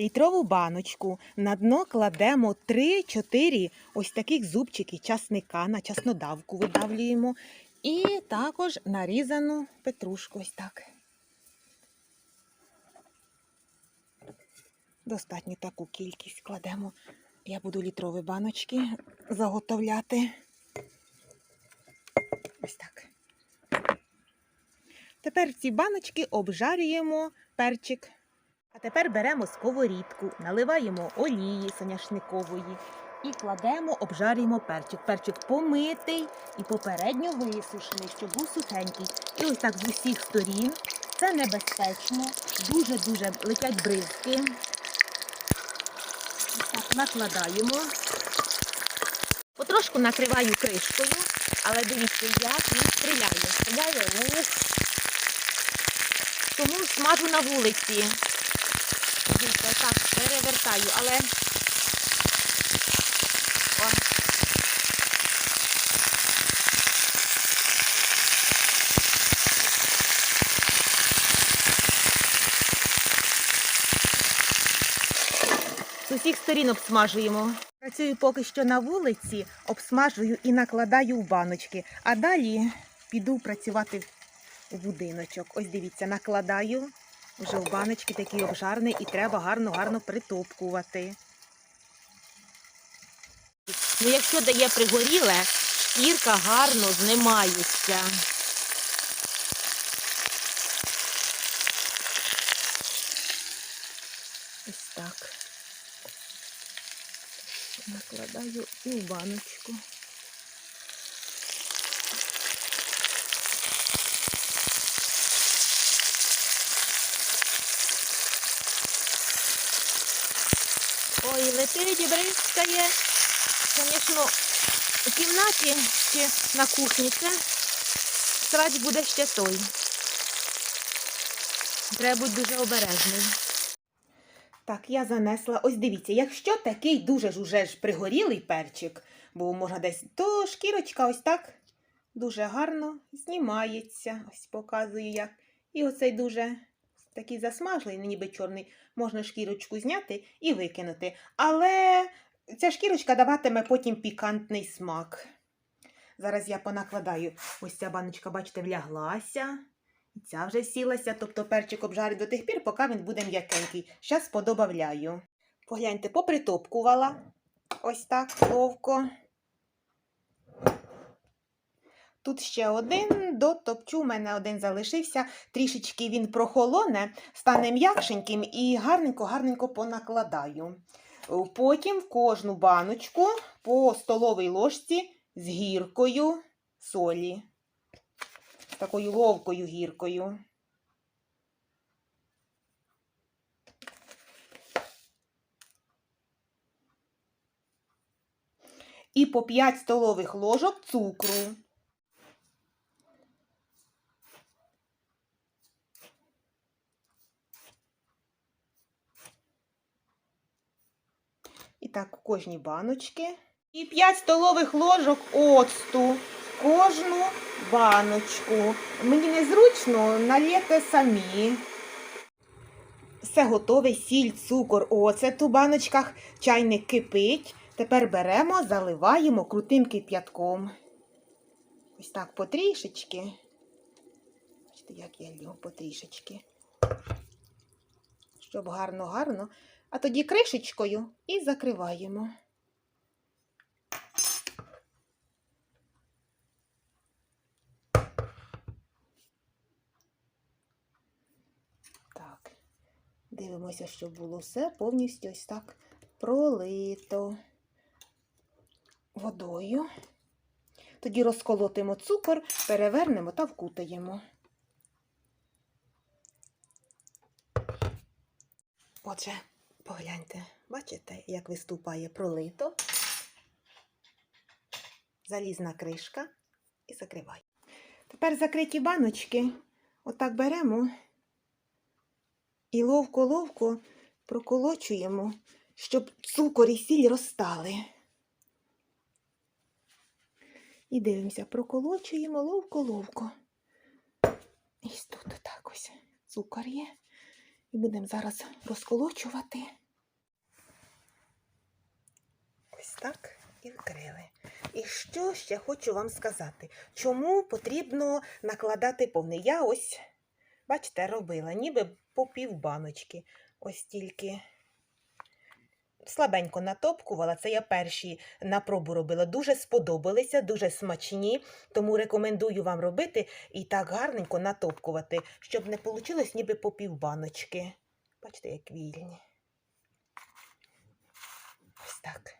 літрову баночку. На дно кладемо 3-4 ось таких зубчики часника на часнодавку видавлюємо. І також нарізану петрушку. Ось так. Достатньо таку кількість кладемо. Я буду літрові баночки заготовляти. Ось так. Тепер в ці баночки обжарюємо перчик. А тепер беремо сковорідку, наливаємо олії соняшникової і кладемо, обжарюємо перчик. Перчик помитий і попередньо висушений, щоб був сухенький. І ось так з усіх сторін. Це небезпечно, дуже-дуже летять бризки. Так накладаємо. Потрошку накриваю кришкою, але дивіться, як він стріляє. Стріляє ух. Тому смажу на вулиці. Дивіться, так перевертаю, але. З усіх сторін обсмажуємо. Працюю поки що на вулиці, обсмажую і накладаю в баночки. А далі піду працювати у будиночок. Ось дивіться, накладаю вже в баночки такий обжарний і треба гарно-гарно притопкувати. Ну, якщо дає пригоріле, шкірка гарно знімається. Ось так. Накладаю і в баночку. Ой, летить і бризкає. Звісно, у кімнаті чи на кухні це срач буде ще той. Треба бути дуже обережним. Так, я занесла. Ось дивіться, якщо такий дуже ж уже ж пригорілий перчик, бо можна десь, то шкірочка ось так дуже гарно знімається. Ось показую як. І оцей дуже такий засмажлений, ніби чорний, можна шкірочку зняти і викинути. Але ця шкірочка даватиме потім пікантний смак. Зараз я понакладаю. Ось ця баночка, бачите, вляглася. І ця вже сілася, тобто перчик обжарить до тих пір, поки він буде м'якенький. Зараз подобавляю. Погляньте, попритопкувала. Ось так ловко. Тут ще один дотопчу, у мене один залишився. Трішечки він прохолоне, стане м'якшеньким і гарненько-гарненько понакладаю. Потім в кожну баночку по столовій ложці з гіркою солі. З такою ловкою гіркою. І по 5 столових ложок цукру. І так, у кожній баночки. І 5 столових ложок оцту. в Кожну баночку. Мені незручно, налєте самі. Все готове, сіль, цукор, оцет у баночках, чайник кипить. Тепер беремо, заливаємо крутим кип'ятком. Ось так потрішечки. Бачите, як я люблю потрішечки. Щоб гарно-гарно. А тоді кришечкою і закриваємо. Так, дивимося, щоб було все повністю ось так пролито водою. Тоді розколотимо цукор, перевернемо та вкутаємо. Отже, погляньте, бачите, як виступає пролито, залізна кришка і закривай. Тепер закриті баночки отак беремо і ловко-ловко проколочуємо, щоб цукор і сіль розстали. І дивимося, проколочуємо ловко-ловко. Ось тут так ось цукор є. І будемо зараз розколочувати. Так, і вкрили. І що ще хочу вам сказати? Чому потрібно накладати повний? Я ось, бачите, робила, ніби по пів баночки. Ось тільки слабенько натопкувала. Це я перші на пробу робила. Дуже сподобалися, дуже смачні. Тому рекомендую вам робити і так гарненько натопкувати, щоб не вийшло ніби по пів баночки. Бачите, як вільні. Ось так.